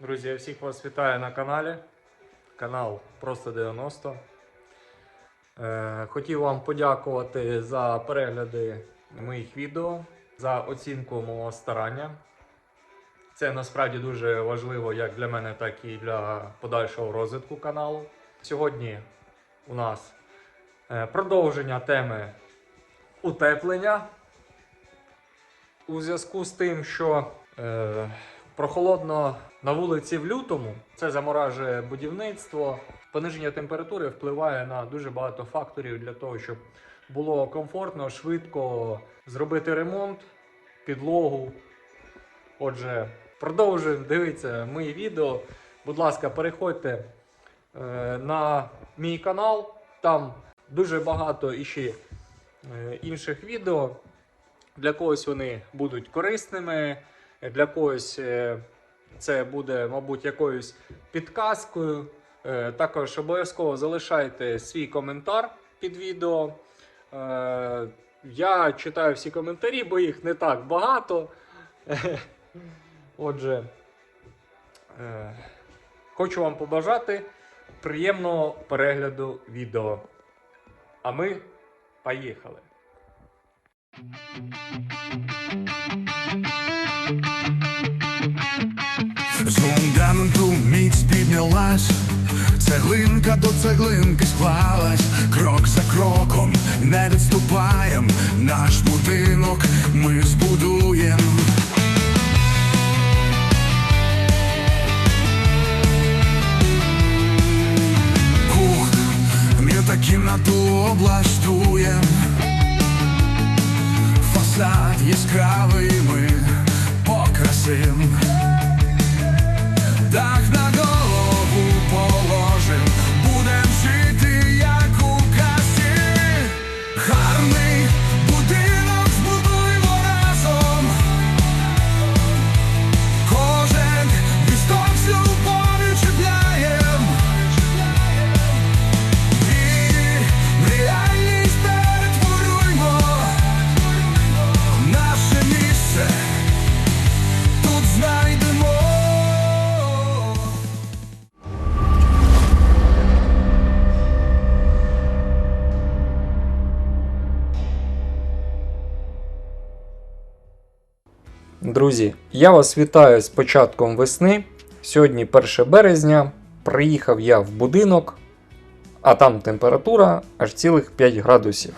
Друзі, я всіх вас вітаю на каналі. Канал Просто 90. Е, хотів вам подякувати за перегляди моїх відео, за оцінку мого старання. Це насправді дуже важливо як для мене, так і для подальшого розвитку каналу. Сьогодні у нас е, продовження теми утеплення. У зв'язку з тим, що е, прохолодно на вулиці в лютому, це заморажує будівництво. Пониження температури впливає на дуже багато факторів для того, щоб було комфортно, швидко зробити ремонт, підлогу. Отже, продовжуємо дивитися мої відео. Будь ласка, переходьте е, на мій канал. Там дуже багато іще е, інших відео. Для когось вони будуть корисними, для когось е, це буде, мабуть, якоюсь підказкою. Е, Також обов'язково залишайте свій коментар під відео. Е, Я читаю всі коментарі, бо їх не так багато. Отже, е, хочу вам побажати приємного перегляду відео. А ми поїхали. Цеглинка до цеглинки склалась, крок за кроком не відступаєм, наш будинок ми збудуєм. Кухню та кімнату облаштуєм, фасад яскравий ми покрасим. Друзі, я вас вітаю з початком весни. Сьогодні 1 березня. Приїхав я в будинок, а там температура аж цілих 5 градусів.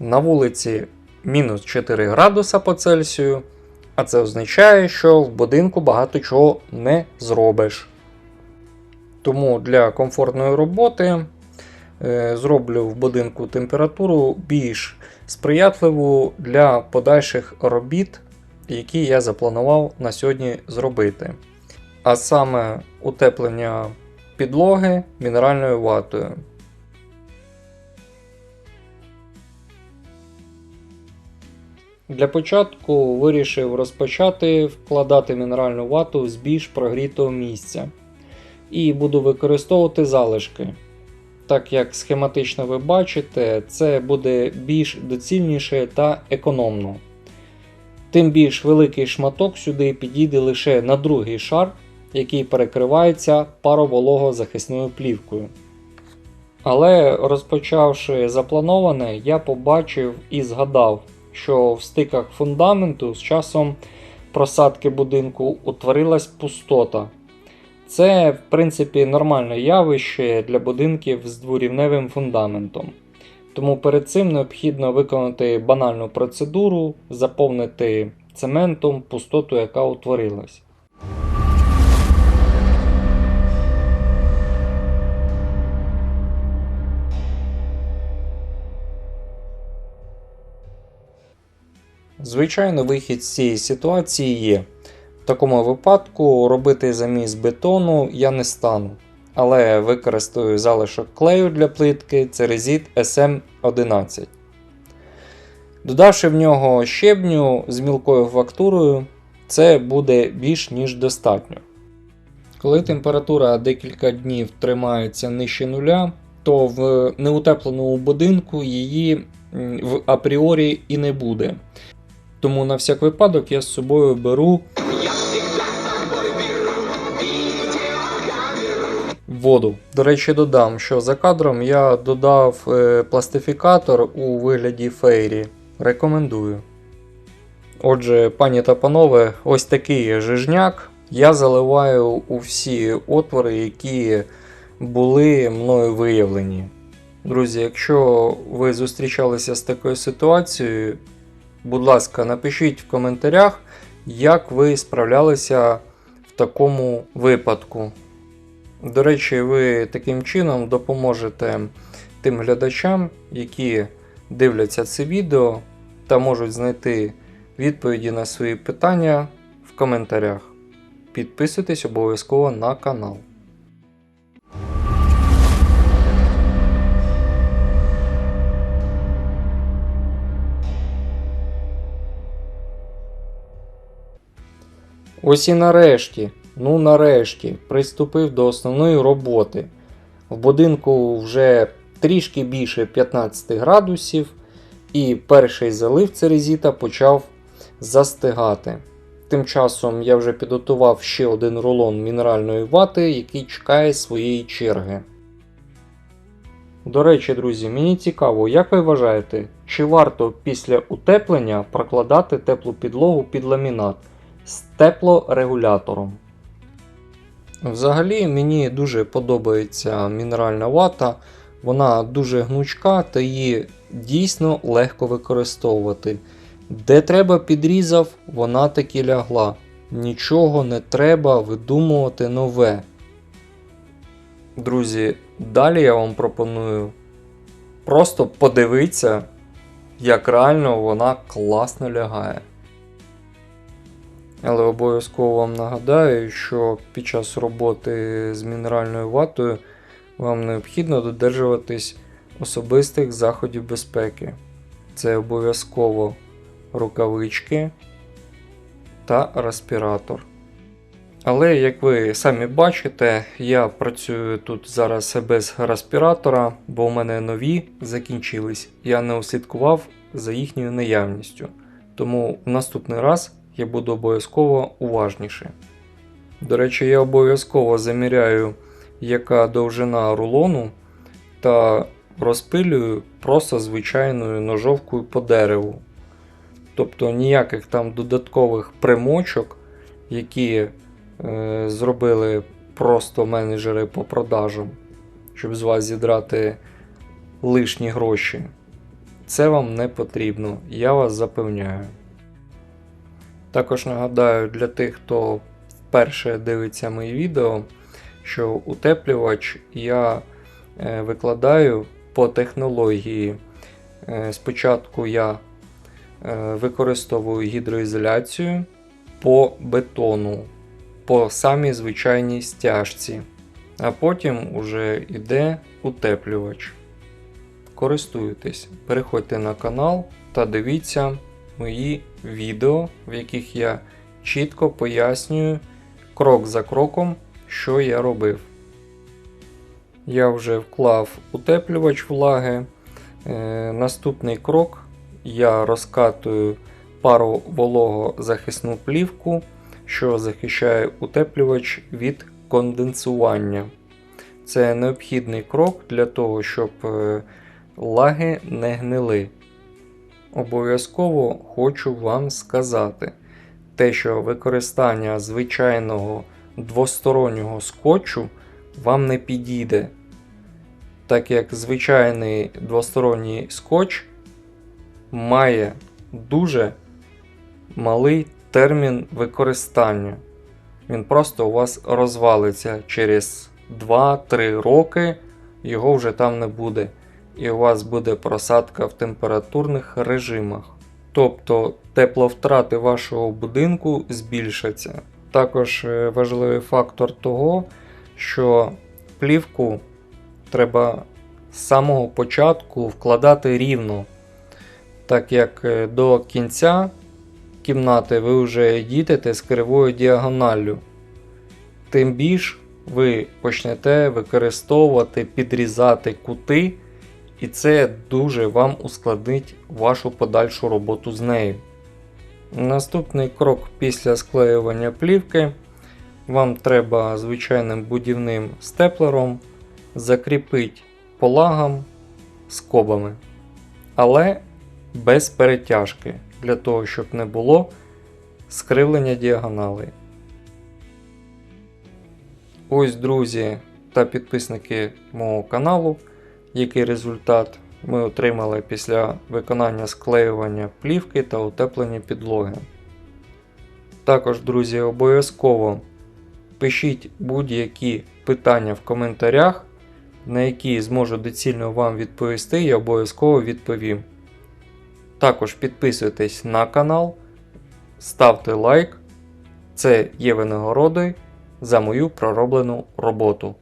На вулиці мінус 4 градуса по Цельсію, а це означає, що в будинку багато чого не зробиш. Тому для комфортної роботи е, зроблю в будинку температуру більш сприятливу для подальших робіт які я запланував на сьогодні зробити. А саме утеплення підлоги мінеральною ватою. Для початку вирішив розпочати вкладати мінеральну вату з більш прогрітого місця. І буду використовувати залишки. Так як схематично ви бачите, це буде більш доцільніше та економно. Тим більш великий шматок сюди підійде лише на другий шар, який перекривається паровологозахисною плівкою. Але розпочавши заплановане, я побачив і згадав, що в стиках фундаменту з часом просадки будинку утворилась пустота. Це, в принципі, нормальне явище для будинків з дворівневим фундаментом. Тому перед цим необхідно виконати банальну процедуру, заповнити цементом пустоту, яка утворилась. Звичайно, вихід з цієї ситуації є. В такому випадку робити заміс бетону я не стану але використаю залишок клею для плитки Церезіт SM11. Додавши в нього щебню з мілкою фактурою, це буде більш ніж достатньо. Коли температура декілька днів тримається нижче нуля, то в неутепленому будинку її в апріорі і не буде. Тому на всяк випадок я з собою беру воду. До речі, додам, що за кадром я додав е, пластифікатор у вигляді фейрі. Рекомендую. Отже, пані та панове, ось такий жижняк. Я заливаю у всі отвори, які були мною виявлені. Друзі, якщо ви зустрічалися з такою ситуацією, будь ласка, напишіть в коментарях, як ви справлялися в такому випадку. До речі, ви таким чином допоможете тим глядачам, які дивляться це відео та можуть знайти відповіді на свої питання в коментарях. Підписуйтесь обов'язково на канал. Ось і нарешті, ну нарешті, приступив до основної роботи. В будинку вже трішки більше 15 градусів, і перший залив церезіта почав застигати. Тим часом я вже підготував ще один рулон мінеральної вати, який чекає своєї черги. До речі, друзі, мені цікаво, як ви вважаєте, чи варто після утеплення прокладати теплу підлогу під ламінат з теплорегулятором? Взагалі мені дуже подобається мінеральна вата, вона дуже гнучка та її дійсно легко використовувати. Де треба підрізав, вона таки лягла. Нічого не треба видумувати нове. Друзі, далі я вам пропоную просто подивитися, як реально вона класно лягає. Але обов'язково вам нагадаю, що під час роботи з мінеральною ватою вам необхідно додержуватись особистих заходів безпеки. Це обов'язково рукавички та респіратор. Але, як ви самі бачите, я працюю тут зараз без респіратора, бо у мене нові закінчились. Я не услідкував за їхньою наявністю. Тому в наступний раз я буду обов'язково уважніше. До речі, я обов'язково заміряю, яка довжина рулону та розпилюю просто звичайною ножовкою по дереву. Тобто ніяких там додаткових примочок, які е, зробили просто менеджери по продажам, щоб з вас зідрати лишні гроші. Це вам не потрібно, я вас запевняю. Також нагадаю для тих, хто вперше дивиться мої відео, що утеплювач я е, викладаю по технології. Е, Спочатку я е, використовую гідроізоляцію по бетону, по самій звичайній стяжці, а потім уже йде утеплювач. Користуйтесь, переходьте на канал та дивіться мої відео, в яких я чітко пояснюю крок за кроком, що я робив. Я вже вклав утеплювач влаги. Е, наступний крок я розкатую пару вологозахисну плівку, що захищає утеплювач від конденсування. Це необхідний крок для того, щоб е, лаги не гнили. Обов'язково хочу вам сказати, те, що використання звичайного двостороннього скотчу вам не підійде, так як звичайний двосторонній скотч має дуже малий термін використання. Він просто у вас розвалиться. Через 2-3 роки, його вже там не буде і у вас буде просадка в температурних режимах. Тобто тепловтрати вашого будинку збільшаться. Також е, важливий фактор того, що плівку треба з самого початку вкладати рівно, так як е, до кінця кімнати ви вже їдете з кривою діагоналлю. Тим більш ви почнете використовувати, підрізати кути і це дуже вам ускладнить вашу подальшу роботу з нею. Наступний крок після склеювання плівки вам треба звичайним будівним степлером закріпити полагам скобами, але без перетяжки, для того, щоб не було скривлення діагоналей. Ось, друзі та підписники мого каналу, який результат ми отримали після виконання склеювання плівки та утеплення підлоги. Також, друзі, обов'язково пишіть будь-які питання в коментарях, на які зможу доцільно вам відповісти, я обов'язково відповім. Також підписуйтесь на канал, ставте лайк. Це є винагородою за мою пророблену роботу.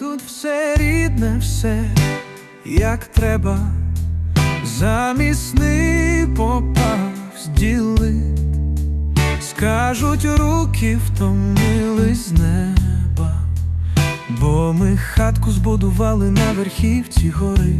Тут все рідне, все як треба. Замісний попав зділить. Скажуть, руки втомились з неба, бо ми хатку збудували на верхівці гори.